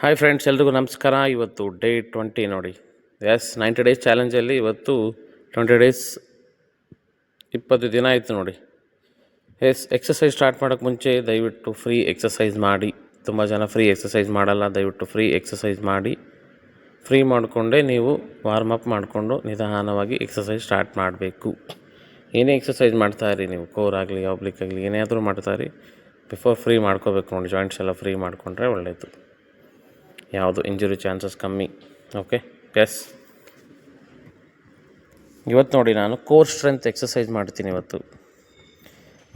Hi friends ಎಲ್ರಿಗೂ ನಮಸ್ಕಾರ. ಇವತ್ತು ಡೇ ಟ್ವೆಂಟಿ ನೋಡಿ. ಎಸ್ ನೈಂಟಿ ಡೇಸ್ ಚಾಲೆಂಜಲ್ಲಿ ಇವತ್ತು ಟ್ವೆಂಟಿ ಡೇಸ್ ಇಪ್ಪತ್ತು ದಿನ ಆಯಿತು ನೋಡಿ. ಎಸ್ ಎಕ್ಸಸೈಸ್ ಸ್ಟಾರ್ಟ್ ಮಾಡೋಕ್ಕೆ ಮುಂಚೆ ದಯವಿಟ್ಟು ಫ್ರೀ ಎಕ್ಸಸೈಸ್ ಮಾಡಿ. ತುಂಬ ಜನ ಫ್ರೀ ಎಕ್ಸಸೈಸ್ ಮಾಡಲ್ಲ, ದಯವಿಟ್ಟು ಫ್ರೀ ಎಕ್ಸಸೈಸ್ ಮಾಡಿ. ಫ್ರೀ ಮಾಡಿಕೊಂಡೇ ನೀವು ವಾರ್ಮ್ ಅಪ್ ಮಾಡಿಕೊಂಡು ನಿಧಾನವಾಗಿ ಎಕ್ಸಸೈಸ್ ಸ್ಟಾರ್ಟ್ ಮಾಡಬೇಕು. ಏನೇ ಎಕ್ಸಸೈಸ್ ಇರಿ, ನೀವು ಕೋರ್ ಆಗಲಿ ಆಬ್ಲಿಕ್ ಆಗಲಿ, ಏನೇ ಆದರೂ ಮಾಡ್ತಾ ಇರಿ. ಬಿಫೋರ್ ಫ್ರೀ ಮಾಡ್ಕೋಬೇಕು ನೋಡಿ ಜಾಯಿಂಟ್ಸ್ ಎಲ್ಲ ಫ್ರೀ ಮಾಡಿಕೊಂಡ್ರೆ ಒಳ್ಳೆಯದು ಯಾವುದು ಇಂಜುರಿ ಚಾನ್ಸಸ್ ಕಮ್ಮಿ. ಓಕೆ ಎಸ್ ಇವತ್ತು ನೋಡಿ ನಾನು ಕೋರ್ ಸ್ಟ್ರೆಂತ್ ಎಕ್ಸಸೈಸ್ ಮಾಡ್ತೀನಿ ಇವತ್ತು.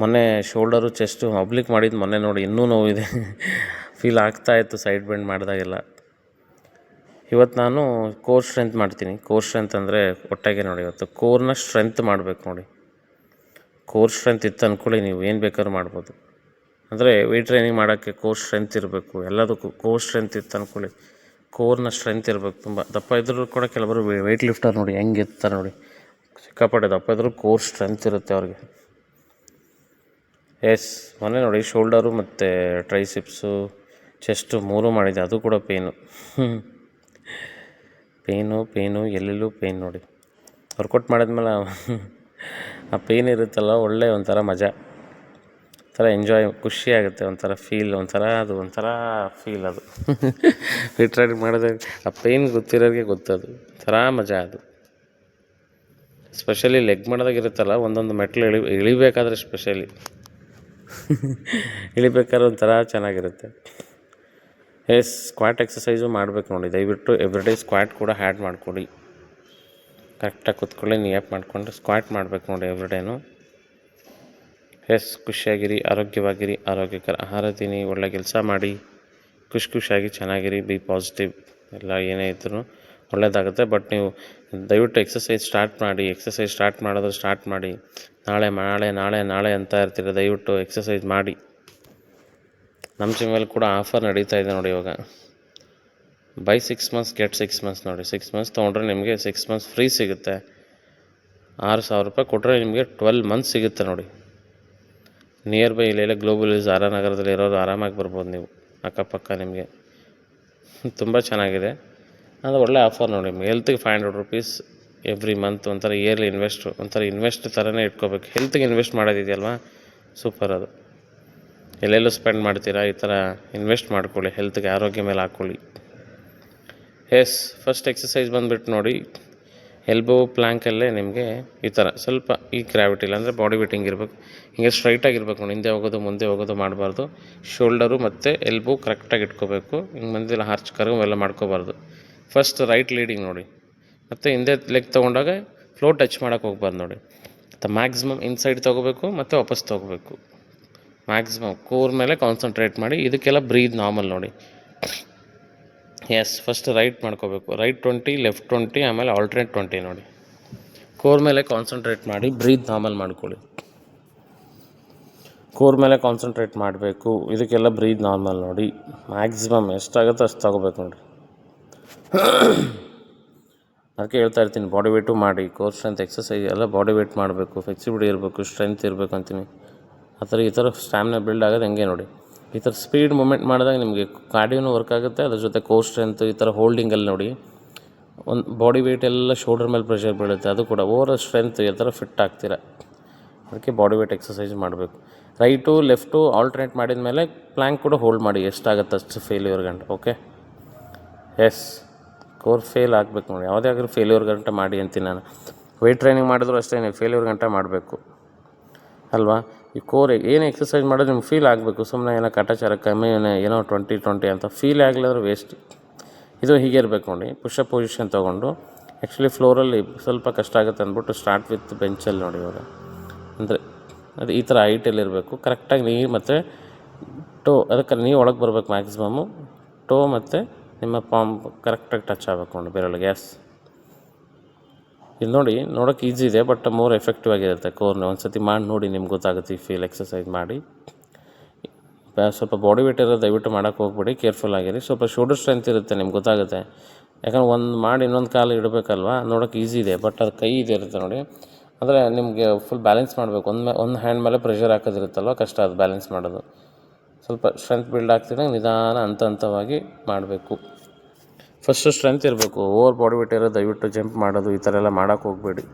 ಮೊನ್ನೆ ಶೋಲ್ಡರು ಚೆಸ್ಟು ಅಬ್ಲಿಕ್ ಮಾಡಿದ್ದು ಮೊನ್ನೆ ನೋಡಿ ಇನ್ನೂ ನೋವಿದೆ. ಫೀಲ್ ಆಗ್ತಾ ಇತ್ತು ಸೈಡ್ ಬೆಂಡ್ ಮಾಡಿದಾಗೆಲ್ಲ. ಇವತ್ತು ನಾನು ಕೋರ್ ಸ್ಟ್ರೆಂತ್ ಮಾಡ್ತೀನಿ. ಕೋರ್ ಸ್ಟ್ರೆಂತ್ ಅಂದರೆ ಒಟ್ಟಾಗೆ ನೋಡಿ ಇವತ್ತು ಕೋರ್ನ ಸ್ಟ್ರೆಂತ್ ಮಾಡಬೇಕು ನೋಡಿ. ಕೋರ್ ಸ್ಟ್ರೆಂತ್ ಇತ್ತು ಅಂದ್ಕೊಳ್ಳಿ ನೀವು, ಏನು ಬೇಕಾದ್ರೂ ಮಾಡ್ಬೋದು. ಅಂದರೆ ವೆಯ್ಟ್ ಟ್ರೈನಿಂಗ್ ಮಾಡೋಕ್ಕೆ ಕೋರ್ ಸ್ಟ್ರೆಂತ್ ಇರಬೇಕು. ಎಲ್ಲದಕ್ಕೂ ಕೋರ್ ಸ್ಟ್ರೆಂತ್ ಇತ್ತು ಅಂದ್ಕೊಳ್ಳಿ ಕೋರ್ನ ಸ್ಟ್ರೆಂತ್ ಇರಬೇಕು ತುಂಬ. ದಪ್ಪ ಇದ್ರೂ ಕೂಡ ಕೆಲವರು ವೆಯ್ಟ್ ಲಿಫ್ಟರ್ ನೋಡಿ, ಹೆಂಗೆ ಇರ್ತಾರೆ ನೋಡಿ. ಸಿಕ್ಕಾಪಟ್ಟೆ ದಪ್ಪ ಇದ್ರೂ ಕೋರ್ ಸ್ಟ್ರೆಂತ್ ಇರುತ್ತೆ ಅವ್ರಿಗೆ. ಎಸ್ ಮೊನ್ನೆ ನೋಡಿ ಶೋಲ್ಡರು ಮತ್ತು ಟ್ರೈಸಿಪ್ಸು ಚೆಸ್ಟು ಮೂರು ಮಾಡಿದೆ. ಅದು ಕೂಡ ಪೇನು ಪೇನು ಪೇನು ಎಲ್ಲೆಲ್ಲೂ ಪೇನ್ ನೋಡಿ. ವರ್ಕೌಟ್ ಮಾಡಿದ್ಮೇಲೆ ಆ ಪೇನ್ ಇರುತ್ತಲ್ಲ, ಒಳ್ಳೆ ಒಂಥರ ಮಜಾ. ಒಂಥರ ಎಂಜಾಯ್ ಖುಷಿ ಆಗುತ್ತೆ ಒಂಥರ ಫೀಲ್ ಒಂಥರ ಅದು ಒಂಥರ ಫೀಲ್ ಅದು. ಟ್ರೈನಿಂಗ್ ಮಾಡಿದಾಗ ಆ ಪೇನ್ ಗೊತ್ತಿರೋರಿಗೆ ಗೊತ್ತದು. ಒಂಥರ ಮಜಾ ಅದು. ಸ್ಪೆಷಲಿ ಲೆಗ್ ಮಾಡಿದಾಗ ಇರುತ್ತಲ್ಲ ಒಂದೊಂದು ಮೆಟ್ಲು ಇಳಿ ಇಳಿಬೇಕಾದ್ರೆ ಸ್ಪೆಷಲಿ ಇಳಿಬೇಕಾದ್ರೆ ಒಂಥರ ಚೆನ್ನಾಗಿರುತ್ತೆ. ಎಸ್ ಸ್ಕ್ವಾಟ್ ಎಕ್ಸಸೈಸು ಮಾಡಬೇಕು ನೋಡಿ. ದಯವಿಟ್ಟು ಎವ್ರಿಡೇ ಸ್ಕ್ವಾಟ್ ಕೂಡ ಹ್ಯಾಡ್ ಮಾಡಿಕೊಡಿ. ಕರೆಕ್ಟಾಗಿ ಕೂತ್ಕೊಳ್ಳಿ ನಿಯಪ್ ಮಾಡಿಕೊಂಡು ಸ್ಕ್ವಾಟ್ ಮಾಡಬೇಕು ನೋಡಿ ಎವ್ರಿಡೇನು ಎಸ್, ಖುಷಿಯಾಗಿರಿ, ಆರೋಗ್ಯವಾಗಿರಿ, ಆರೋಗ್ಯಕರ ಆಹಾರ ತಿನ್ನಿ, ಒಳ್ಳೆ ಕೆಲಸ ಮಾಡಿ, ಖುಷಿ ಖುಷಿಯಾಗಿ ಚೆನ್ನಾಗಿರಿ, ಬಿ ಪಾಸಿಟಿವ್. ಎಲ್ಲ ಏನೇ ಇದ್ರೂ ಒಳ್ಳೆಯದಾಗುತ್ತೆ ಬಟ್ ನೀವು ದಯವಿಟ್ಟು ಎಕ್ಸಸೈಸ್ ಸ್ಟಾರ್ಟ್ ಮಾಡಿ ಎಕ್ಸಸೈಸ್ ಸ್ಟಾರ್ಟ್ ಮಾಡಿದ್ರೆ ಸ್ಟಾರ್ಟ್ ಮಾಡಿ. ನಾಳೆ ನಾಳೆ ನಾಳೆ ನಾಳೆ ಅಂತ ಇರ್ತೀರ, ದಯವಿಟ್ಟು ಎಕ್ಸಸೈಸ್ ಮಾಡಿ. ನಮ್ಮ ಜಿಮ್ಮಲ್ಲಿ ಕೂಡ ಆಫರ್ ನಡೀತಾ ಇದೆ ನೋಡಿ ಇವಾಗ. By six months, get six months ನೋಡಿ. ಸಿಕ್ಸ್ ಮಂತ್ಸ್ ತೊಗೊಂಡ್ರೆ ನಿಮಗೆ ಸಿಕ್ಸ್ ಮಂತ್ಸ್ ಫ್ರೀ ಸಿಗುತ್ತೆ. ಆರು ಸಾವಿರ ರೂಪಾಯಿ ಕೊಟ್ಟರೆ ನಿಮಗೆ ಟ್ವೆಲ್ ಮಂತ್ಸ್ ಸಿಗುತ್ತೆ ನೋಡಿ. ನಿಯರ್ ಬೈ ಇಲ್ಲೆಲ್ಲ ಗ್ಲೋಬಲ್ ಯೂಸ್ ಆರ್ ನಗರದಲ್ಲಿ ಇರೋರು ಆರಾಮಾಗಿ ಬರ್ಬೋದು ನೀವು. ಅಕ್ಕಪಕ್ಕ ನಿಮಗೆ. ತುಂಬ ಚೆನ್ನಾಗಿದೆ. ಅದು ಒಳ್ಳೆ ಆಫರ್ ನೋಡಿ ನಿಮಗೆ. ಹೆಲ್ತ್ಗೆ five hundred rupees every month ಒಂಥರ ಇಯರ್ಲಿ ಇನ್ವೆಸ್ಟ್ ಒಂಥರ ಇನ್ವೆಸ್ಟ್ ಥರನೇ ಇಟ್ಕೋಬೇಕು. ಹೆಲ್ತ್ಗೆ ಇನ್ವೆಸ್ಟ್ ಮಾಡೋದಿದೆಯಲ್ವಾ? ಸೂಪರ್ ಅದು. ಎಲ್ಲೆಲ್ಲೂ ಸ್ಪೆಂಡ್ ಮಾಡ್ತೀರಾ? ಈ ಥರ ಇನ್ವೆಸ್ಟ್ ಮಾಡ್ಕೊಳ್ಳಿ. ಹೆಲ್ತ್ಗೆ ಆರೋಗ್ಯ ಮೇಲೆ ಹಾಕ್ಕೊಳ್ಳಿ. ಎಸ್ ಫಸ್ಟ್ ಎಕ್ಸಸೈಸ್ ಬಂದುಬಿಟ್ಟು ನೋಡಿ. ಎಲ್ಬೋ ಪ್ಲ್ಯಾಂಕಲ್ಲೇ ನಿಮಗೆ ಈ ಥರ. ಸ್ವಲ್ಪ ಈ ಗ್ರಾವಿಟಿಲಿ ಅಂದರೆ ಬಾಡಿ ವೇಟಿಂಗ್ ಇರಬೇಕು ಹಿಂಗೆ ಸ್ಟ್ರೈಟಾಗಿರ್ಬೇಕು ನೋಡಿ. ಹಿಂದೆ ಹೋಗೋದು, ಮುಂದೆ ಹೋಗೋದು ಮಾಡಬಾರ್ದು. ಶೋಲ್ಡರು ಮತ್ತು ಎಲ್ಬೋ ಕರೆಕ್ಟಾಗಿ ಇಟ್ಕೋಬೇಕು. ಹಿಂಗೆ ಮಂದಿಲ್ಲ ಹಾರ್ಚ್ ಕರ್ಗು ಎಲ್ಲ ಮಾಡ್ಕೋಬಾರ್ದು. ಫಸ್ಟ್ ರೈಟ್ ಲೀಡಿಂಗ್ ನೋಡಿ. ಮತ್ತು ಹಿಂದೆ ಲೆಗ್ ತೊಗೊಂಡಾಗ ಫ್ಲೋ ಟಚ್ ಮಾಡೋಕೆ ಹೋಗ್ಬಾರ್ದು ನೋಡಿ. ಮತ್ತು ಮ್ಯಾಕ್ಸಿಮಮ್ ಇನ್ಸೈಡ್ ತೊಗೋಬೇಕು ಮತ್ತು ವಾಪಸ್ ತೊಗೋಬೇಕು. ಮ್ಯಾಕ್ಸಿಮಮ್ ಕೋರ್ ಮೇಲೆ ಕಾನ್ಸಂಟ್ರೇಟ್ ಮಾಡಿ. ಇದಕ್ಕೆಲ್ಲ ಬ್ರೀದ್ ನಾರ್ಮಲ್ ನೋಡಿ. ಎಸ್ ಫಸ್ಟ್ ರೈಟ್ ಮಾಡ್ಕೋಬೇಕು. ರೈಟ್ ಟ್ವೆಂಟಿ ಲೆಫ್ಟ್ ಟ್ವೆಂಟಿ ಆಮೇಲೆ ಆಲ್ಟ್ರೇಟ್ ಟ್ವೆಂಟಿ ನೋಡಿ. ಕೋರ್ ಮೇಲೆ ಕಾನ್ಸಂಟ್ರೇಟ್ ಮಾಡಿ ಬ್ರೀತ್ ನಾರ್ಮಲ್ ಮಾಡ್ಕೊಳ್ಳಿ. ಕೋರ್ ಮೇಲೆ ಕಾನ್ಸಂಟ್ರೇಟ್ ಮಾಡಬೇಕು. ಇದಕ್ಕೆಲ್ಲ ಬ್ರೀತ್ ನಾರ್ಮಲ್ ನೋಡಿ. ಮ್ಯಾಕ್ಸಿಮಮ್ ಎಷ್ಟಾಗುತ್ತೋ ಅಷ್ಟು ತಗೋಬೇಕು ನೋಡಿ ಅದಕ್ಕೆ ಹೇಳ್ತಾ ಇರ್ತೀನಿ ಬಾಡಿ ವೇಟು ಮಾಡಿ. ಕೋರ್ ಸ್ಟ್ರೆಂತ್ ಎಕ್ಸಸೈಸ್ ಎಲ್ಲ ಬಾಡಿ ವೇಟ್ ಮಾಡಬೇಕು. ಫ್ಲೆಕ್ಸಿಬಿಲಿಟಿ ಇರಬೇಕು ಸ್ಟ್ರೆಂತ್ ಇರಬೇಕು ಅಂತೀನಿ. ಆ ಥರ ಈ ಥರ ಸ್ಟ್ಯಾಮಿನ ಬಿಲ್ಡ್ ಆಗೋದು ಹೆಂಗೆ ನೋಡಿ. ಈ ಥರ ಸ್ಪೀಡ್ ಮೂಮೆಂಟ್ ಮಾಡಿದಾಗ ನಿಮಗೆ ಕಾರ್ಡಿಯೋನು ವರ್ಕ್ ಆಗುತ್ತೆ. ಅದ್ರ ಜೊತೆ ಕೋರ್ ಸ್ಟ್ರೆಂತ್ ಈ ಥರ ಹೋಲ್ಡಿಂಗಲ್ಲಿ ನೋಡಿ, ಒಂದು ಬಾಡಿ ವೇಟ್ ಎಲ್ಲ ಶೋಲ್ಡರ್ ಮೇಲೆ ಪ್ರೆಷರ್ ಬೀಳುತ್ತೆ. ಅದು ಕೂಡ ಓವರ್ ಸ್ಟ್ರೆಂತ್ ಈ ಥರ ಫಿಟ್ ಆಗ್ತೀರ. ಅದಕ್ಕೆ ಬಾಡಿ ವೆಯ್ಟ್ ಎಕ್ಸಸೈಸ್ ಮಾಡಬೇಕು. ರೈಟು ಲೆಫ್ಟು ಆಲ್ಟರ್ನೇಟ್ ಮಾಡಿದ ಮೇಲೆ ಪ್ಲ್ಯಾಂಕ್ ಕೂಡ ಹೋಲ್ಡ್ ಮಾಡಿ, ಎಷ್ಟಾಗುತ್ತೆ ಅಷ್ಟು ಫೇಲ್ಯೂರ್ ಗಂಟೆ ಓಕೆ ಎಸ್ ಕೋರ್ ಫೇಲ್ ಆಗಬೇಕು ನೋಡಿ. ಯಾವುದೇ ಆಗಿರೋ ಫೇಲ್ಯೂರ್ ಗಂಟೆ ಮಾಡಿ ಅಂತೀನಿ ನಾನು. ವೆಯ್ಟ್ ಟ್ರೈನಿಂಗ್ ಮಾಡಿದ್ರು ಅಷ್ಟೇ ಫೇಲ್ಯೂರ್ ಗಂಟೆ ಮಾಡಬೇಕು. ಅಲ್ವಾ? ಈ ಕೋರ್ ಏನು ಎಕ್ಸಸೈಸ್ ಮಾಡೋದು ನಿಮ್ಗೆ ಫೀಲ್ ಆಗಬೇಕು. ಸುಮ್ಮನೆ ಏನೋ ಕಟಾಚಾರ ಕಮ್ಮಿ, ಏನೋ ಟ್ವೆಂಟಿ ಟ್ವೆಂಟಿ ಅಂತ ಫೀಲ್ ಆಗಲಿದ್ರೆ ವೇಸ್ಟ್ ಇದು ಹೀಗೆ ಇರಬೇಕು ನೋಡಿ. ಪುಷಪ್ ಪೊಸಿಷನ್ ತೊಗೊಂಡು ಆ್ಯಕ್ಚುಲಿ ಫ್ಲೋರಲ್ಲಿ ಸ್ವಲ್ಪ ಕಷ್ಟ ಆಗುತ್ತೆ ಅಂದ್ಬಿಟ್ಟು ಸ್ಟಾರ್ಟ್ ವಿತ್ ಬೆಂಚಲ್ಲಿ ನೋಡಿ ಇವಾಗ. ಅಂದರೆ ಅದು ಈ ಥರ ಹೈಟಲ್ಲಿ ಇರಬೇಕು. ಕರೆಕ್ಟಾಗಿ ನೀ ಮತ್ತು ಟೋ ಅದಕ್ಕೆ ನೀವು ಒಳಗೆ ಬರಬೇಕು ಮ್ಯಾಕ್ಸಿಮಮ್ಮು ಟೋ ಮತ್ತು ನಿಮ್ಮ ಪಾಂಪ್ ಕರೆಕ್ಟಾಗಿ ಟಚ್ ಆಗಬೇಕು ನೋಡಿ, ಬೆರಳಿಗೆ. ಎಸ್ ಇದು ನೋಡಿ, ನೋಡೋಕೆ ಈಸಿ ಇದೆ ಬಟ್ ಮೋರ್ ಎಫೆಕ್ಟಿವ್ ಆಗಿರುತ್ತೆ ಕೋರ್ನ ಒಂದು ಸತಿ ಮಾಡಿ ನೋಡಿ, ನಿಮ್ಗೆ ಗೊತ್ತಾಗುತ್ತೆ ಫೀಲ್ ಎಕ್ಸಸೈಸ್ ಮಾಡಿ. ಸ್ವಲ್ಪ ಬಾಡಿ ವೇಟ್ ಇರೋದು ದಯವಿಟ್ಟು ಮಾಡೋಕ್ಕೆ ಹೋಗ್ಬಿಡಿ ಕೇರ್ಫುಲ್ ಆಗಿರಿ. ಸ್ವಲ್ಪ ಶೋಲ್ಡರ್ ಸ್ಟ್ರೆಂತ್ ಇರುತ್ತೆ, ನಿಮ್ಗೆ ಗೊತ್ತಾಗುತ್ತೆ. ಯಾಕಂದ್ರೆ ಒಂದು ಮಾಡಿ ಇನ್ನೊಂದು ಕಾಲು ಇಡಬೇಕಲ್ವಾ? ನೋಡೋಕೆ ಈಸಿ ಇದೆ ಬಟ್ ಅದು ಕೈ ಇದೆ ಇರುತ್ತೆ ನೋಡಿ. ಅಂದರೆ ನಿಮಗೆ ಫುಲ್ ಬ್ಯಾಲೆನ್ಸ್ ಮಾಡಬೇಕು. ಒಂದು ಮೇ, ಒಂದು ಹ್ಯಾಂಡ್ ಮೇಲೆ ಪ್ರೆಷರ್ ಹಾಕೋದಿರುತ್ತಲ್ವ? ಕಷ್ಟ ಅದು ಬ್ಯಾಲೆನ್ಸ್ ಮಾಡೋದು. ಸ್ವಲ್ಪ ಸ್ಟ್ರೆಂತ್ ಬಿಲ್ಡ್ ಆಗ್ತಿದ್ದಂಗೆ ನಿಧಾನ ಹಂತ ಹಂತವಾಗಿ ಮಾಡಬೇಕು. ಫಸ್ಟು ಸ್ಟ್ರೆಂತ್ ಇರಬೇಕು. ಓವರ್ ಬಾಡಿ ವೇಟ್ ಇರೋ ದಯವಿಟ್ಟು ಜಂಪ್ ಮಾಡೋದು ಈ ಥರ ಎಲ್ಲ ಮಾಡೋಕ್ಕೆ ಹೋಗಬೇಡಿ.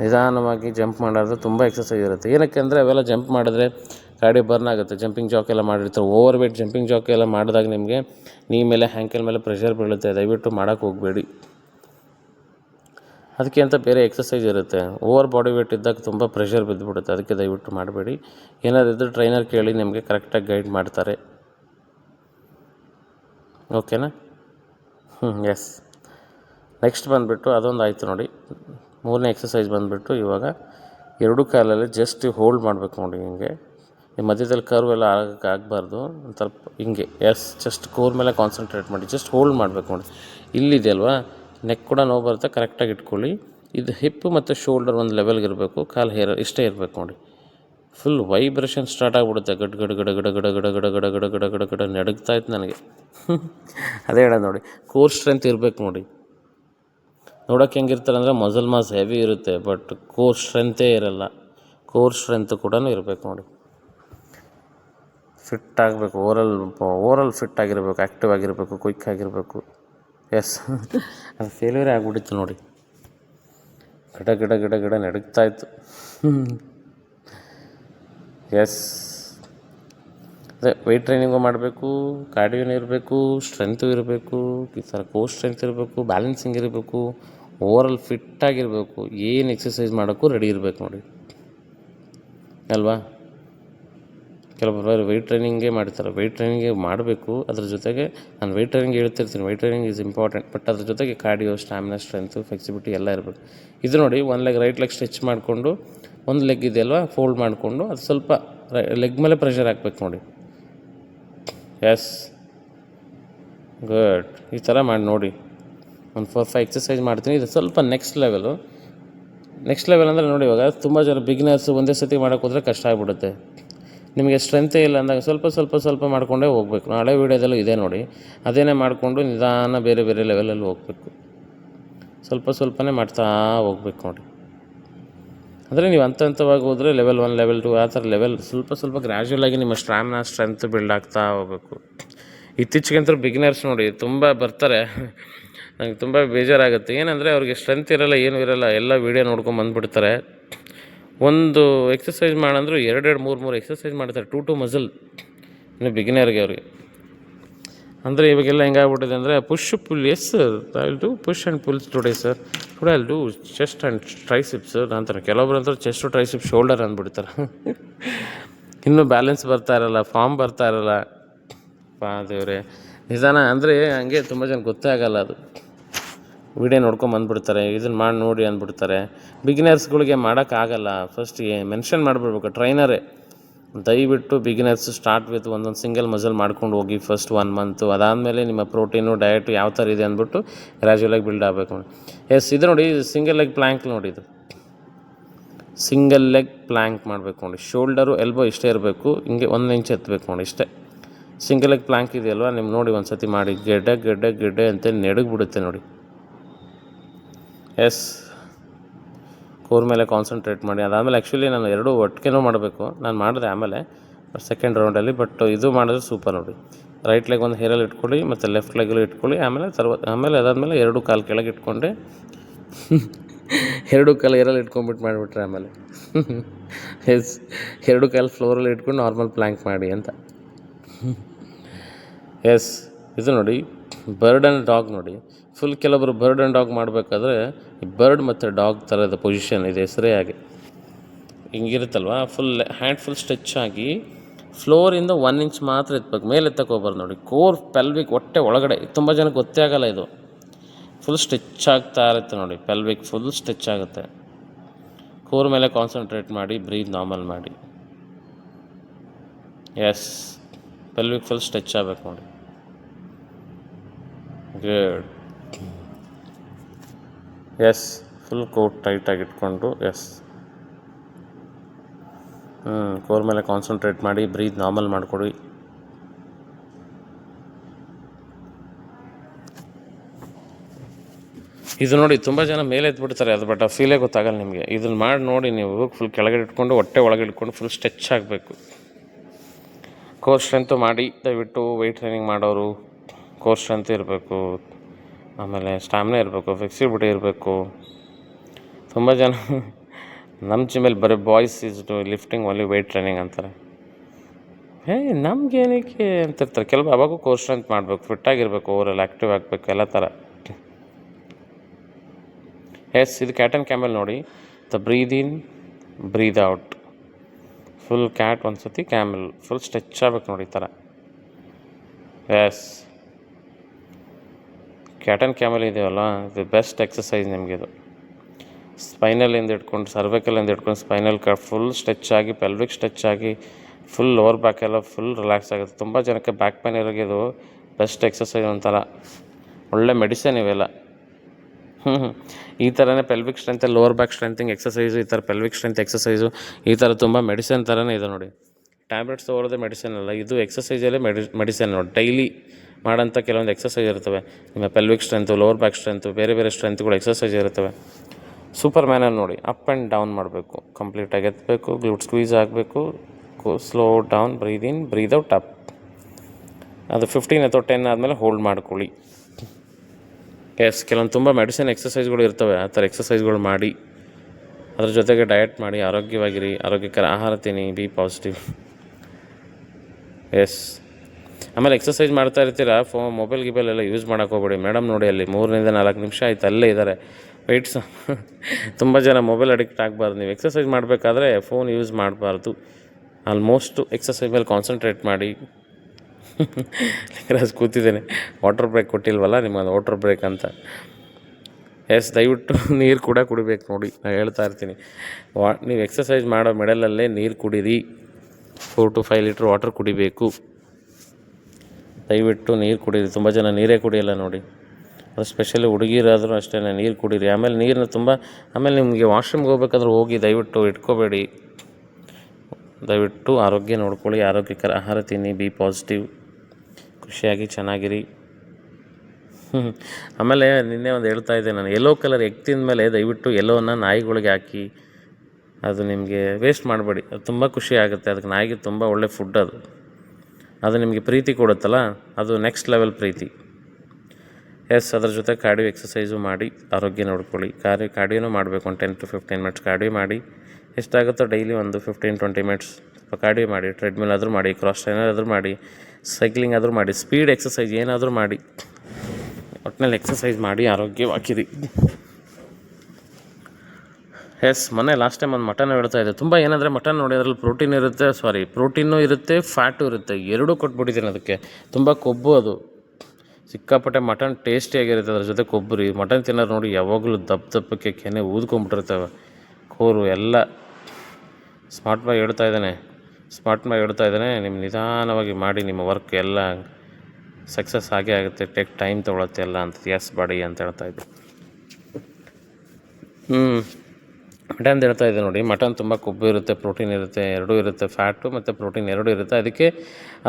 ನಿಧಾನವಾಗಿ ಜಂಪ್ ಮಾಡೋದು ತುಂಬ ಎಕ್ಸಸೈಸ್ ಇರುತ್ತೆ. ಏನಕ್ಕೆ ಅಂದರೆ ಅವೆಲ್ಲ ಜಂಪ್ ಮಾಡಿದ್ರೆ ಗಾಡಿ ಬರ್ನ್ ಆಗುತ್ತೆ. ಜಂಪಿಂಗ್ ಜಾಕ್ ಎಲ್ಲ ಮಾಡಿರ್ತಾರೆ. ಓವರ್ ವೇಟ್ ಜಂಪಿಂಗ್ ಜಾಕ್ ಎಲ್ಲ ಮಾಡಿದಾಗ ನಿಮಗೆ ನೀ ಮೇಲೆ ಹ್ಯಾಂಕಲ್ ಮೇಲೆ ಪ್ರೆಷರ್ ಬೀಳುತ್ತೆ. ದಯವಿಟ್ಟು ಮಾಡೋಕ್ಕೆ ಹೋಗಬೇಡಿ. ಅದಕ್ಕೆ ಅಂತ ಬೇರೆ ಎಕ್ಸಸೈಸ್ ಇರುತ್ತೆ. ಓವರ್ ಬಾಡಿ ವೇಟ್ ಇದ್ದಾಗ ತುಂಬ ಪ್ರೆಷರ್ ಬಿದ್ದುಬಿಡುತ್ತೆ ಅದಕ್ಕೆ ದಯವಿಟ್ಟು ಮಾಡಬೇಡಿ. ಏನಾದ್ರು ಇದ್ದರೆ ಟ್ರೈನರ್ ಕೇಳಿ ನಿಮಗೆ ಕರೆಕ್ಟಾಗಿ ಗೈಡ್ ಮಾಡ್ತಾರೆ. ಓಕೆನಾ ಹ್ಞೂ ಎಸ್ ನೆಕ್ಸ್ಟ್ ಬಂದುಬಿಟ್ಟು ಅದೊಂದು ಆಯಿತು ನೋಡಿ. ಮೂರನೇ ಎಕ್ಸಸೈಸ್ ಬಂದುಬಿಟ್ಟು ಇವಾಗ ಎರಡು ಕಾಲಲ್ಲಿ ಜಸ್ಟ್ ಹೋಲ್ಡ್ ಮಾಡಬೇಕು ನೋಡಿ ಹಿಂಗೆ. ಈ ಮಧ್ಯದಲ್ಲಿ ಕರ್ವ್ ಎಲ್ಲ ಆಗಕ್ಕೆ ಆಗಬಾರ್ದು. ಒಂದು ಸ್ವಲ್ಪ ಹಿಂಗೆ ಎಸ್ ಜಸ್ಟ್ ಕೋರ್ ಮೇಲೆ ಕಾನ್ಸಂಟ್ರೇಟ್ ಮಾಡಿ ಜಸ್ಟ್ ಹೋಲ್ಡ್ ಮಾಡಬೇಕು ನೋಡಿ. ಇಲ್ಲಿದೆ ಅಲ್ವಾ? ನೆಕ್ ಕೂಡ ನೋವು ಬರುತ್ತೆ ಕರೆಕ್ಟಾಗಿ ಇಟ್ಕೊಳ್ಳಿ. ಇದು ಹಿಪ್ ಮತ್ತು ಶೋಲ್ಡರ್ ಒಂದು ಲೆವೆಲ್ಗೆ ಇರಬೇಕು, ಕಾಲು ಹೇರ ಇಷ್ಟೇ ಇರಬೇಕು ನೋಡಿ. ಫುಲ್ ವೈಬ್ರೇಷನ್ ಸ್ಟಾರ್ಟ್ ಆಗಿಬಿಡುತ್ತೆ ಗಡ್ ಗಡ ಗಡ ಗಡ ಗಡ ಗಡ ಗಡ ಗಡ ಗಡ ಗಡ ಗಡ ಗಡ ನಡುಗ್ತಾ ಇತ್ತು ನನಗೆ ಅದೇ ಹೇಳೋದು ನೋಡಿ ಕೋರ್ ಸ್ಟ್ರೆಂತ್ ಇರಬೇಕು ನೋಡಿ ನೋಡೋಕೆ ಹೆಂಗಿರ್ತಾರೆ ಅಂದರೆ ಮಸಲ್ ಮಾಸ್ ಹೆವಿ ಇರುತ್ತೆ ಬಟ್ ಕೋರ್ ಸ್ಟ್ರೆಂತೇ ಇರಲ್ಲ ಕೋರ್ ಸ್ಟ್ರೆಂತ್ ಕೂಡ ಇರಬೇಕು ನೋಡಿ ಫಿಟ್ ಆಗಬೇಕು ಓರಲ್ ಓರಲ್ ಫಿಟ್ ಆಗಿರಬೇಕು ಆ್ಯಕ್ಟಿವ್ ಆಗಿರಬೇಕು ಕ್ವಿಕ್ ಆಗಿರಬೇಕು ಎಸ್ ಅದು ಫೇಲ್ಯೂರೇ ಆಗಿಬಿಟ್ಟಿತ್ತು ನೋಡಿ ಗಿಡ ಗಿಡ ಗಿಡ ಗಿಡ ನಡುಗ್ತಾ ಇತ್ತು ಎಸ್ ಅದೇ ವೆಯ್ಟ್ ಟ್ರೈನಿಂಗು ಮಾಡಬೇಕು ಕಾರ್ಡಿಯೋನು ಇರಬೇಕು ಸ್ಟ್ರೆಂತು ಇರಬೇಕು, ಈ ಥರ ಕೋರ್ ಸ್ಟ್ರೆಂತ್ ಇರಬೇಕು ಬ್ಯಾಲೆನ್ಸಿಂಗ್ ಇರಬೇಕು ಓವರಲ್ ಫಿಟ್ಟಾಗಿರಬೇಕು ಏನು ಎಕ್ಸಸೈಸ್ ಮಾಡೋಕ್ಕೂ ರೆಡಿ ಇರಬೇಕು ನೋಡಿ. ಅಲ್ವಾ? ಕೆಲವೊಬ್ಬರು ವೆಯ್ಟ್ ಟ್ರೈನಿಂಗೇ ಮಾಡ್ತಾರೆ ವೆಯ್ಟ್ ಟ್ರೈನಿಂಗೇ ಮಾಡಬೇಕು, ಅದ್ರ ಜೊತೆಗೆ ನಾನು weight training ಹೇಳ್ತಿರ್ತೀನಿ. Weight training is important but ಅದ್ರ ಜೊತೆಗೆ ಕಾರ್ಡಿಯೋ ಸ್ಟ್ಯಾಮಿನಾ ಸ್ಟ್ರೆಂತು ಫ್ಲೆಕ್ಸಿಬಿಲಿಟಿ ಎಲ್ಲ ಇರಬೇಕು. ಇದು ನೋಡಿ one leg right leg stretch ಮಾಡಿಕೊಂಡು ಒಂದು ಲೆಗ್ ಇದೆಯಲ್ವ? ಫೋಲ್ಡ್ ಮಾಡಿಕೊಂಡು ಅದು ಸ್ವಲ್ಪ ಲೆಗ್ ಮೇಲೆ ಪ್ರೆಷರ್ ಹಾಕ್ಬೇಕು ನೋಡಿ. ಎಸ್ ಗುಡ್ ಈ ಥರ ಮಾಡಿ ನೋಡಿ. ಒಂದು ಫೋರ್ ಫೈವ್ ಎಕ್ಸಸೈಸ್ ಮಾಡ್ತೀನಿ. ಇದು ಸ್ವಲ್ಪ ನೆಕ್ಸ್ಟ್ ಲೆವೆಲು ನೆಕ್ಸ್ಟ್ ಲೆವೆಲ್ ಅಂದರೆ ನೋಡಿ ಇವಾಗ ತುಂಬ ಜನ ಬಿಗಿನರ್ಸು ಒಂದೇ ಸತಿ ಮಾಡೋಕೆ ಹೋದರೆ ಕಷ್ಟ ಆಗಿಬಿಡುತ್ತೆ. ನಿಮಗೆ ಸ್ಟ್ರೆಂತೇ ಇಲ್ಲ ಅಂದಾಗ ಸ್ವಲ್ಪ ಸ್ವಲ್ಪ ಸ್ವಲ್ಪ ಮಾಡಿಕೊಂಡೇ ಹೋಗ್ಬೇಕು. ನಾಳೆ ವೀಡಿಯೋದಲ್ಲೂ ಇದೆ ನೋಡಿ. ಅದೇನೇ ಮಾಡಿಕೊಂಡು ನಿಧಾನ ಬೇರೆ ಬೇರೆ ಲೆವೆಲಲ್ಲಿ ಹೋಗ್ಬೇಕು. ಸ್ವಲ್ಪ, ಸ್ವಲ್ಪನೇ ಮಾಡ್ತಾ ಹೋಗ್ಬೇಕು ನೋಡಿ. ಅಂದರೆ ನೀವು ಹಂತ ಹಂತವಾಗಿ ಹೋದರೆ ಲೆವೆಲ್ ಒನ್ ಲೆವೆಲ್ ಟು ಆ ಥರ ಲೆವೆಲ್ ಸ್ವಲ್ಪ ಸ್ವಲ್ಪ ಗ್ರ್ಯಾಜುವಲ್ ಆಗಿ ನಿಮ್ಮ ಸ್ಟ್ರಾಮ್ನ ಸ್ಟ್ರೆಂತ್ ಬಿಲ್ಡ್ ಆಗ್ತಾ ಹೋಗಬೇಕು. ಇತ್ತೀಚೆಗಂತೂ ಬಿಗಿನರ್ಸ್ ನೋಡಿ ತುಂಬ ಬರ್ತಾರೆ. ನನಗೆ ತುಂಬ ಬೇಜಾರಾಗುತ್ತೆ. ಏನಂದರೆ ಅವ್ರಿಗೆ ಸ್ಟ್ರೆಂತ್ ಇರಲ್ಲ, ಏನೂ ಇರೋಲ್ಲ, ಎಲ್ಲ ವೀಡಿಯೋ ನೋಡ್ಕೊಂಡು ಬಂದುಬಿಡ್ತಾರೆ. ಒಂದು ಎಕ್ಸಸೈಸ್ ಮಾಡಂದ್ರು ಎರಡೆರಡು ಮೂರು ಮೂರು ಎಕ್ಸಸೈಸ್ ಮಾಡ್ತಾರೆ. ಟು ಟು ಮಸಲ್ ಇನ್ನು ಬಿಗಿನರ್ಗೆ ಅವ್ರಿಗೆ. ಅಂದರೆ ಇವಾಗೆಲ್ಲ ಹೆಂಗಾಗ್ಬಿಟ್ಟಿದೆ ಅಂದರೆ push pull yes I do push and pulls today sir today ಅಲ್ಲಿ ಡೂ ಚೆಸ್ಟ್ ಆ್ಯಂಡ್ ಟ್ರೈಸಿಪ್ಸ್ ಅಂತಾರೆ ಕೆಲವೊಬ್ರು ಚೆಸ್ಟು ಟ್ರೈಸಿಪ್ ಶೋಲ್ಡರ್ ಅಂದ್ಬಿಡ್ತಾರೆ. ಇನ್ನೂ ಬ್ಯಾಲೆನ್ಸ್ ಬರ್ತಾ ಇರಲ್ಲ ಫಾರ್ಮ್ ಬರ್ತಾ ಇರಲ್ಲ. ಪಾ ದೇವ್ರೆ. ನಿಧಾನ, ಅಂದರೆ ಹಂಗೆ ತುಂಬ ಜನ ಗೊತ್ತೇ ಆಗಲ್ಲ ಅದು. ವಿಡಿಯೋ ನೋಡ್ಕೊಂಡು ಬಂದ್ಬಿಡ್ತಾರೆ ಇದನ್ನು ಮಾಡಿ ನೋಡಿ ಅಂದ್ಬಿಡ್ತಾರೆ. ಬಿಗಿನರ್ಸ್ಗಳಿಗೆ ಮಾಡೋಕ್ಕಾಗಲ್ಲ ಫಸ್ಟ್ ಮೆನ್ಷನ್ ಮಾಡಿಬಿಡ್ಬೇಕು ಟ್ರೈನರೇ ದಯವಿಟ್ಟು ಬಿಗಿನರ್ಸ್ ಸ್ಟಾರ್ಟ್ ವಿತ್ ಒಂದೊಂದು ಸಿಂಗಲ್ ಮಸಲ್ ಮಾಡ್ಕೊಂಡು ಹೋಗಿ ಫಸ್ಟ್ ಒನ್ ಮಂತು ಅದಾದಮೇಲೆ ನಿಮ್ಮ ಪ್ರೋಟೀನು ಡಯಟು ಯಾವ ಥರ ಇದೆ ಅಂದ್ಬಿಟ್ಟು ಗ್ರ್ಯಾಜುವಲಾಗಿ ಬಿಲ್ಡ್ ಆಗಬೇಕು ಎಸ್ ಇದು ನೋಡಿ ಸಿಂಗಲ್ ಲೆಗ್ ಪ್ಲ್ಯಾಂಕ್ ನೋಡಿ ಇದು. ಸಿಂಗಲ್ ಲೆಗ್ ಪ್ಲ್ಯಾಂಕ್ ಮಾಡಬೇಕು ನೋಡಿ. ಶೋಲ್ಡರು ಎಲ್ಬೋ ಇಷ್ಟೇ ಇರಬೇಕು. ಹಿಂಗೆ ಒಂದು ಇಂಚ್ ಎತ್ತಬೇಕು ನೋಡಿ ಇಷ್ಟೇ. ಸಿಂಗಲ್ ಲೆಗ್ ಪ್ಲ್ಯಾಂಕ್ ಇದೆಯಲ್ವ? ನಿಮ್ಮ ನೋಡಿ ಒಂದು ಸತಿ ಮಾಡಿ. ಗೆಡ್ಡೆ ಗೆಡ್ಡೆ ಗೆಡ್ಡೆ ಅಂತೇಳಿ ನಡುಗ್ಬಿಡುತ್ತೆ ನೋಡಿ. ಎಸ್ ಕೋರ್ ಮೇಲೆ ಕಾನ್ಸಂಟ್ರೇಟ್ ಮಾಡಿ, ಅದಾದಮೇಲೆ ಆ್ಯಕ್ಚುಲಿ ನಾನು ಎರಡೂ ಒಟ್ಟಿಗೆನೂ ಮಾಡಬೇಕು. ನಾನು ಮಾಡಿದೆ ಆಮೇಲೆ ಬಟ್ ಸೆಕೆಂಡ್ ರೌಂಡಲ್ಲಿ ಬಟ್ ಇದು ಮಾಡಿದ್ರೆ ಸೂಪರ್ ನೋಡಿ. ರೈಟ್ ಲೆಗ್ ಒಂದು ಹೇರಲ್ಲಿ ಇಟ್ಕೊಳ್ಳಿ, ಮತ್ತು ಲೆಫ್ಟ್ ಲೆಗಲ್ಲಿ ಇಟ್ಕೊಳ್ಳಿ, ಆಮೇಲೆ ತರ್ವ, ಆಮೇಲೆ ಅದಾದಮೇಲೆ ಎರಡು ಕಾಲು ಕೆಳಗೆ ಇಟ್ಕೊಂಡೆ, ಎರಡು ಕಾಲು ಹೇರಲ್ಲಿ ಇಟ್ಕೊಂಡ್ಬಿಟ್ಟು ಮಾಡಿಬಿಟ್ರೆ ಆಮೇಲೆ. ಎಸ್ ಎರಡು ಕಾಲು ಫ್ಲೋರಲ್ಲಿ ಇಟ್ಕೊಂಡು ನಾರ್ಮಲ್ ಪ್ಲ್ಯಾಂಕ್ ಮಾಡಿ ಅಂತ. ಎಸ್ ಇದು ನೋಡಿ ಬರ್ಡ್ ಆ್ಯಂಡ್ ಡಾಗ್ ನೋಡಿ. ಫುಲ್ ಕೆಲವೊಬ್ಬರು ಬರ್ಡ್ ಆ್ಯಂಡ್ ಡಾಗ್ ಮಾಡಬೇಕಾದ್ರೆ ಈ ಬರ್ಡ್ ಮತ್ತು ಡಾಗ್ ಥರದ ಪೊಸಿಷನ್ ಇದೆ ಹೆಸರೇ ಆಗಿ ಹಿಂಗಿರುತ್ತಲ್ವ? ಫುಲ್ ಹ್ಯಾಂಡ್ ಫುಲ್ ಸ್ಟ್ರೆಚ್ ಆಗಿ ಫ್ಲೋರಿಂದ ಒನ್ ಇಂಚ್ ಮಾತ್ರ ಎತ್ತಬೇಕು ಮೇಲೆ ಎತ್ತಕ್ಕೆ ಹೋಗ್ಬಾರ್ದು ನೋಡಿ. ಕೋರ್ ಪೆಲ್ವಿಕ್ ಹೊಟ್ಟೆ ಒಳಗಡೆ. ತುಂಬ ಜನಕ್ಕೆ ಗೊತ್ತೇ ಆಗಲ್ಲ ಇದು. ಫುಲ್ ಸ್ಟ್ರೆಚ್ ಆಗ್ತಾ ಇರುತ್ತೆ ನೋಡಿ. ಪೆಲ್ವಿಕ್ ಫುಲ್ ಸ್ಟ್ರೆಚ್ ಆಗುತ್ತೆ. ಕೋರ್ ಮೇಲೆ ಕಾನ್ಸಂಟ್ರೇಟ್ ಮಾಡಿ ಬ್ರೀತ್ ನಾರ್ಮಲ್ ಮಾಡಿ. ಎಸ್. ಪೆಲ್ವಿಕ್ ಫುಲ್ ಸ್ಟ್ರೆಚ್ ಆಗಬೇಕು ನೋಡಿ. ಗುಡ್. ಎಸ್ ಫುಲ್ ಕೋಟ್ ಟೈಟಾಗಿ ಇಟ್ಕೊಂಡು, ಎಸ್. ಹ್ಞೂ ಕೋರ್ ಮೇಲೆ ಕಾನ್ಸಂಟ್ರೇಟ್ ಮಾಡಿ ಬ್ರೀತ್ ನಾರ್ಮಲ್ ಮಾಡಿಕೊಡಿ. ಇದು ನೋಡಿ ತುಂಬ ಜನ ಮೇಲೆ ಎತ್ಬಿಡ್ತಾರೆ ಅದು ಬಟ್ ಆ ಫೀಲೇ ಗೊತ್ತಾಗಲ್ಲ ನಿಮಗೆ. ಇದನ್ನು ಮಾಡಿ ನೋಡಿ ನೀವು ಫುಲ್ ಕೆಳಗಡೆ ಇಟ್ಕೊಂಡು, ಹೊಟ್ಟೆ ಒಳಗೆ ಇಟ್ಕೊಂಡು ಫುಲ್ ಸ್ಟ್ರೆಚ್ ಆಗಬೇಕು. ಕೋರ್ ಸ್ಟ್ರೆಂತು ಮಾಡಿ, ದಯವಿಟ್ಟು ವೆಯ್ಟ್ ಟ್ರೈನಿಂಗ್ ಮಾಡೋರು ಕೋರ್ ಸ್ಟ್ರೆಂತ್ ಇರಬೇಕು. ಆಮೇಲೆ ಸ್ಟಾಮಿನಾ ಇರಬೇಕು ಫ್ಲೆಕ್ಸಿಬಿಲಿಟಿ ಇರಬೇಕು. ತುಂಬ ಜನ ನಮ್ಮ ಜಿಮ್ಮಲ್ಲಿ ಬರೀ boys is to lifting only weight training ಅಂತಾರೆ. ಹೇ ನಮ್ಗೇನಕ್ಕೆ ಅಂತಿರ್ತಾರೆ ಕೆಲವು ಅವಾಗೂ ಕೋರ್ ಸ್ಟ್ರೆಂತ್ ಮಾಡಬೇಕು ಫಿಟ್ಟಾಗಿರ್ಬೇಕು ಓವರಲ್ಲಿ ಆ್ಯಕ್ಟಿವ್ ಆಗಬೇಕು, ಎಲ್ಲ ಥರ ಎಸ್ ಇದು ಕ್ಯಾಟ್ ಕ್ಯಾಟನ್ ಕ್ಯಾಮೆಲ್ ನೋಡಿ. The breathe in breathe out full cat ಒಂದು ಸತಿ ಕ್ಯಾಮಲ್ ಫುಲ್ ಸ್ಟ್ರೆಚ್ ಆಗ್ಬೇಕು ನೋಡಿ ಈ ಥರ ಎಸ್ ಕ್ಯಾಟನ್ ಕ್ಯಾಮಲ್ ಇದೆಯಲ್ಲ, ಇದು ಬೆಸ್ಟ್ ಎಕ್ಸಸೈಸ್ ನಿಮಗೆ ಇದು. ಸ್ಪೈನಲಿಂದ ಹಿಡ್ಕೊಂಡು ಸರ್ವೈಕಲಿಂದ ಹಿಡ್ಕೊಂಡು, ಸ್ಪೈನಲ್ ಕ ಫುಲ್ ಸ್ಟ್ರೆಚ್ ಆಗಿ ಪೆಲ್ವಿಕ್ ಸ್ಟ್ರೆಚ್ ಆಗಿ ಫುಲ್ ಲೋವರ್ ಬ್ಯಾಕ್ ಎಲ್ಲ ಫುಲ್ ರಿಲ್ಯಾಕ್ಸ್ ಆಗುತ್ತೆ. ತುಂಬ ಜನಕ್ಕೆ ಬ್ಯಾಕ್ ಪೇನ್ ಇರೋರಿಗೆ ಇದು ಬೆಸ್ಟ್ ಎಕ್ಸಸೈಸ್ ಒಂಥರ. ಒಳ್ಳೆ ಮೆಡಿಸಿನ್ ಇವೆಲ್ಲ. ಈ ಥರನೇ pelvic strength lower back strengthening exercise ಈ ಥರ ಪೆಲ್ವಿಕ್ ಸ್ಟ್ರೆಂತ್ ಎಕ್ಸಸೈಸು ಈ ಥರ ತುಂಬ ಮೆಡಿಸಿನ್ ಥರನೇ ಇದೆ ನೋಡಿ. ಟ್ಯಾಬ್ಲೆಟ್ಸ್ ತೊಗೊಳೋದೇ ಮೆಡಿಸಿನ್ ಅಲ್ಲ, ಇದು ಎಕ್ಸಸೈಸಲ್ಲೇ ಮೆಡಿ ಮೆಡಿಸಿನ್ ನೋಡಿ ಡೈಲಿ ಮಾಡೋಂಥ ಕೆಲವೊಂದು ಎಕ್ಸಸೈಸ್ ಇರ್ತವೆ ನಿಮ್ಮ pelvic strength lower back strength ಬೇರೆ ಬೇರೆ ಸ್ಟ್ರೆಂತ್ಗಳು ಎಕ್ಸಸೈಸ್ ಇರ್ತವೆ ಸೂಪರ್ ಮ್ಯಾನಲ್ಲಿ ನೋಡಿ ಅಪ್ ಆ್ಯಂಡ್ ಡೌನ್ ಮಾಡಬೇಕು. ಕಂಪ್ಲೀಟಾಗಿ ಎತ್ತಬೇಕು ಗ್ಲೂಟ್ ಸ್ಕ್ವೀಸ್ ಆಗಬೇಕು slow down breathe in breathe out up ಅದು ಫಿಫ್ಟೀನ್ ಅಥವಾ ಟೆನ್ ಆದಮೇಲೆ ಹೋಲ್ಡ್ ಮಾಡ್ಕೊಳ್ಳಿ. ಎಸ್ ಕೆಲವೊಂದು ತುಂಬ ಮೆಡಿಸಿನ್ ಎಕ್ಸಸೈಸ್ಗಳು ಇರ್ತವೆ, ಆ ಥರ ಎಕ್ಸಸೈಸ್ಗಳು ಮಾಡಿ. ಅದ್ರ ಜೊತೆಗೆ ಡಯಟ್ ಮಾಡಿ, ಆರೋಗ್ಯವಾಗಿರಿ, ಆರೋಗ್ಯಕರ ಆಹಾರ ತಿನ್ನಿ ಬಿ ಪಾಸಿಟಿವ್ ಎಸ್ ಆಮೇಲೆ ಎಕ್ಸಸೈಸ್ ಮಾಡ್ತಾ ಇರ್ತೀರಾ? ಫೋ ಮೊಬೈಲ್ ಗಿಬೈಲ್ ಎಲ್ಲ ಯೂಸ್ ಮಾಡೋಕೆ ಹೋಗ್ಬೇಡಿ. ಮೇಡಮ್ ನೋಡಿ ಅಲ್ಲಿ ಮೂರರಿಂದ ನಾಲ್ಕು ನಿಮಿಷ ಆಯ್ತು, ಅಲ್ಲೇ ಇದ್ದಾರೆ. ವೆಯ್ಟ್ಸ್ ತುಂಬ ಜನ ಮೊಬೈಲ್ ಅಡಿಕ್ಟ್ ಆಗಬಾರ್ದು. ನೀವು ಎಕ್ಸಸೈಸ್ ಮಾಡಬೇಕಾದ್ರೆ ಫೋನ್ ಯೂಸ್ ಮಾಡಬಾರ್ದು. ಆಲ್ಮೋಸ್ಟು ಎಕ್ಸಸೈಸ್ ಮೇಲೆ ಕಾನ್ಸಂಟ್ರೇಟ್ ಮಾಡಿ. ಲಿಂಗರಾಜ್ ಕೂತಿದ್ದೇನೆ. ವಾಟರ್ ಬ್ರೇಕ್ ಕೊಟ್ಟಿಲ್ವಲ್ಲ ನಿಮ್ಮದು ವಾಟರ್ ಬ್ರೇಕ್ ಅಂತ. ಎಸ್ ದಯವಿಟ್ಟು ನೀರು ಕೂಡ ಕುಡಿಬೇಕು ನೋಡಿ. ನಾನು ಹೇಳ್ತಾ ಇರ್ತೀನಿ. ವಾ ನೀವು ಎಕ್ಸಸೈಸ್ ಮಾಡೋ ಮೆಡಲಲ್ಲೇ ನೀರು ಕುಡೀರಿ. Four to five litre water ಕುಡಿಬೇಕು. ದಯವಿಟ್ಟು ನೀರು ಕುಡೀರಿ. ತುಂಬ ಜನ ನೀರೇ ಕುಡಿಯಲ್ಲ ನೋಡಿ. ಅದು ಸ್ಪೆಷಲಿ ಹುಡುಗಿರಾದರೂ ಅಷ್ಟೇ ನೀರು ಕುಡೀರಿ. ಆಮೇಲೆ ನೀರನ್ನ ತುಂಬ, ಆಮೇಲೆ ನಿಮಗೆ ವಾಶ್ರೂಮ್ಗೆ ಹೋಗ್ಬೇಕಾದ್ರೆ ಹೋಗಿ ದಯವಿಟ್ಟು ಇಟ್ಕೋಬೇಡಿ. ದಯವಿಟ್ಟು ಆರೋಗ್ಯ ನೋಡ್ಕೊಳ್ಳಿ. ಆರೋಗ್ಯಕರ ಆಹಾರ ತಿನ್ನಿ ಬಿ ಪಾಸಿಟಿವ್ ಖುಷಿಯಾಗಿ ಚೆನ್ನಾಗಿರಿ. ಆಮೇಲೆ ನಿನ್ನೆ ಒಂದು ಹೇಳ್ತಾ ಇದ್ದೆ ನಾನು ಎಲ್ಲೋ ಕಲರ್ ಎಗ್ ತಿಂದಮೇಲೆ ದಯವಿಟ್ಟು ಯೆಲ್ಲೋನ ನಾಯಿಗಳಿಗೆ ಹಾಕಿ. ಅದು ನಿಮಗೆ ವೇಸ್ಟ್ ಮಾಡಬೇಡಿ. ಅದು ತುಂಬ ಖುಷಿ ಆಗುತ್ತೆ. ಅದಕ್ಕೆ ನಾಯಿಗೆ ತುಂಬ ಒಳ್ಳೆ ಫುಡ್ ಅದು. ಅದು ನಿಮಗೆ ಪ್ರೀತಿ ಕೊಡುತ್ತಲ್ಲ, ಅದು ನೆಕ್ಸ್ಟ್ ಲೆವೆಲ್ ಪ್ರೀತಿ. ಎಸ್ ಅದ್ರ ಜೊತೆ ಕಾರ್ಡಿಯೋ ಎಕ್ಸಸೈಸು ಮಾಡಿ, ಆರೋಗ್ಯ ನೋಡ್ಕೊಳ್ಳಿ. ಕಾರ್ಯ ಕಾರ್ಡಿಯೋನೂ ಮಾಡಬೇಕು, ಒಂದು ten to fifteen minutes cardio ಮಾಡಿ. ಎಷ್ಟಾಗುತ್ತೋ ಡೈಲಿ ಒಂದು ಫಿಫ್ಟೀನ್ ಟ್ವೆಂಟಿ ಮಿನಿಟ್ಸ್ ಕಾರ್ಡಿಯೋ ಮಾಡಿ ಟ್ರೆಡ್ಮಿಲ್ ಆದರೂ ಮಾಡಿ ಕ್ರಾಸ್ ಟ್ರೈನರ್ ಆದರೂ ಮಾಡಿ ಸೈಕ್ಲಿಂಗ್ ಆದರೂ ಮಾಡಿ ಸ್ಪೀಡ್ ಎಕ್ಸಸೈಸ್ ಏನಾದರೂ ಮಾಡಿ. ಒಟ್ಟಿನಲ್ಲಿ ಎಕ್ಸಸೈಸ್ ಮಾಡಿ, ಆರೋಗ್ಯವಾಗಿರಿ. ಎಸ್, ಮೊನ್ನೆ ಲಾಸ್ಟ್ ಟೈಮ್ ಒಂದು ಮಟನ್ ಹೇಳ್ತಾ ಇದ್ದೆ. ತುಂಬ ಏನಂದರೆ ಮಟನ್ ನೋಡಿ ಅದರಲ್ಲಿ ಪ್ರೋಟೀನ್ ಇರುತ್ತೆ ಸಾರಿ ಪ್ರೋಟೀನು ಇರುತ್ತೆ ಫ್ಯಾಟು ಇರುತ್ತೆ. ಎರಡೂ ಕೊಟ್ಬಿಟ್ಟಿದ್ದೀನಿ ಅದಕ್ಕೆ. ತುಂಬ ಕೊಬ್ಬು ಅದು. ಸಿಕ್ಕಾಪಟ್ಟೆ ಮಟನ್ ಟೇಸ್ಟಿಯಾಗಿರುತ್ತೆ ಅದ್ರ ಜೊತೆ ಕೊಬ್ಬು ರೀ. ಮಟನ್ ತಿನ್ನೋರು ನೋಡಿ ಯಾವಾಗಲೂ ದಪ್ಪ ದಪ್ಪಕ್ಕೆ ಕೆನೆ ಊದ್ಕೊಂಬಿಟ್ಟಿರ್ತವೆ ಕೋರು ಎಲ್ಲ. ಸ್ಮಾರ್ಟ್ ಬಾಯ್ ಹೇಳ್ತಾ ಇದ್ದಾನೆ. ಸ್ಮಾರ್ಟ್ ಬಾಯ್ ಹೇಳ್ತಾ ಇದ್ದಾನೆ. ನಿಮ್ಮ ನಿಧಾನವಾಗಿ ಮಾಡಿ, ನಿಮ್ಮ ವರ್ಕ್ ಎಲ್ಲ ಸಕ್ಸಸ್ ಆಗೇ ಆಗುತ್ತೆ. ಟೇಕ್ ಟೈಮ್ ತೊಗೊಳತ್ತೆ ಎಲ್ಲ ಅಂತ. ಎಸ್ ಬಾಡಿ ಅಂತ ಹೇಳ್ತಾ ಇದ್ದೆ. ಹ್ಞೂ ಮಟನ್ ಹೇಳ್ತಾ ಇದೆ ನೋಡಿ. ಮಟನ್ ತುಂಬ ಕೊಬ್ಬು ಇರುತ್ತೆ ಪ್ರೋಟೀನ್ ಇರುತ್ತೆ, ಎರಡೂ ಇರುತ್ತೆ ಫ್ಯಾಟು ಮತ್ತು ಪ್ರೋಟೀನ್ ಎರಡೂ ಇರುತ್ತೆ. ಅದಕ್ಕೆ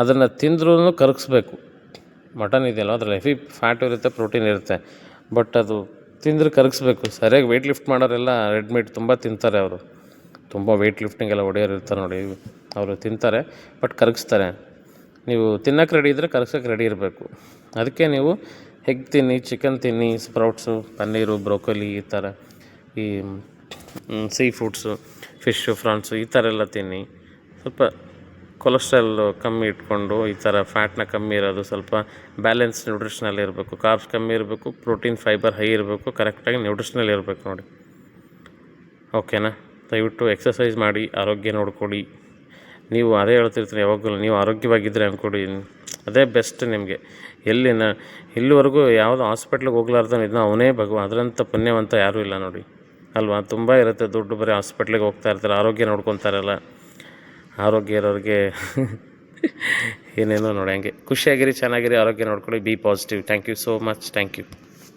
ಅದನ್ನು ತಿಂದ್ರೂ ಕರಗಿಸ್ಬೇಕು. ಮಟನ್ ಇದೆಯಲ್ಲ, ಅದರಲ್ಲಿ ಹೆವಿ ಫ್ಯಾಟು ಇರುತ್ತೆ ಪ್ರೋಟೀನ್ ಇರುತ್ತೆ. ಬಟ್ ಅದು ತಿಂದ್ರೆ ಕರಗಿಸ್ಬೇಕು. ಸರಿಯಾಗಿ ವೆಯ್ಟ್ ಲಿಫ್ಟ್ ಮಾಡೋರೆಲ್ಲ ರೆಡ್ ಮೀಟ್ ತುಂಬ ತಿಂತಾರೆ ಅವರು. ತುಂಬ ವೆಯ್ಟ್ ಲಿಫ್ಟಿಂಗ್ ಎಲ್ಲ ಹೊಡೆಯೋರು ಇರ್ತಾರೆ ನೋಡಿ. ಅವರು ತಿಂತಾರೆ ಬಟ್ ಕರಗಿಸ್ತಾರೆ. ನೀವು ತಿನ್ನೋಕ್ಕೆ ರೆಡಿ ಇದ್ದರೆ ಕರಗ್ಸೋಕ್ಕೆ ರೆಡಿ ಇರಬೇಕು. ಅದಕ್ಕೆ ನೀವು ಹೆಗ್ ತಿನ್ನಿ ಚಿಕನ್ ತಿನ್ನಿ ಸ್ಪ್ರೌಟ್ಸು ಪನ್ನೀರು ಬ್ರೋಕೊಲಿ ಈ ಥರ ಈ ಸೀ ಫುಡ್ಸು ಫಿಶ್ಶು ಫ್ರಾನ್ಸು ಈ ಥರ ಎಲ್ಲ ತಿನ್ನಿ. ಸ್ವಲ್ಪ ಕೊಲೆಸ್ಟ್ರಾಲ್ ಕಮ್ಮಿ ಇಟ್ಕೊಂಡು ಈ ಥರ ಫ್ಯಾಟ್ನ ಕಮ್ಮಿ ಇರೋದು ಸ್ವಲ್ಪ ಬ್ಯಾಲೆನ್ಸ್ ನ್ಯೂಟ್ರಿಷನಲ್ ಇರಬೇಕು. ಕಾರ್ಬ್ಸ್ ಕಮ್ಮಿ ಇರಬೇಕು ಪ್ರೋಟೀನ್ ಫೈಬರ್ ಹೈ ಇರಬೇಕು ಕರೆಕ್ಟಾಗಿ ನ್ಯೂಟ್ರಿಷನಲ್ ಇರಬೇಕು ನೋಡಿ. ಓಕೆನಾ ದಯವಿಟ್ಟು ಎಕ್ಸಸೈಸ್ ಮಾಡಿ, ಆರೋಗ್ಯ ನೋಡ್ಕೊಳ್ಳಿ ನೀವು ಅದೇ ಹೇಳ್ತಿರ್ತೀನಿ ಯಾವಾಗಲೂ, ನೀವು ಆರೋಗ್ಯವಾಗಿದ್ದರೆ ಅಂದ್ಕೊಡಿ ಅದೇ ಬೆಸ್ಟ್ ನಿಮಗೆ. ಎಲ್ಲಿನ, ಇಲ್ಲಿವರೆಗೂ ಯಾವುದೋ ಹಾಸ್ಪಿಟ್ಲಿಗೆ ಹೋಗ್ಲಾರ್ದನು ಇದನ್ನ ಅವನೇ ಭಗವ ಅದರಂಥ ಪುಣ್ಯವಂತ ಯಾರೂ ಇಲ್ಲ ನೋಡಿ. ಅಲ್ವಾ? ತುಂಬ ಇರುತ್ತೆ ದುಡ್ಡು ಬರೀ ಹಾಸ್ಪಿಟ್ಲಿಗೆ ಹೋಗ್ತಾ ಇರ್ತಾರೆ, ಆರೋಗ್ಯ ನೋಡ್ಕೊತಾರಲ್ಲ ಆರೋಗ್ಯ ಇರೋರಿಗೆ ಏನೇನೋ ನೋಡಿ ಹಂಗೆ. ಖುಷಿಯಾಗಿರಿ, ಚೆನ್ನಾಗಿರಿ, ಆರೋಗ್ಯ ನೋಡ್ಕೊಳ್ಳಿ, be positive. Thank you so much, thank you.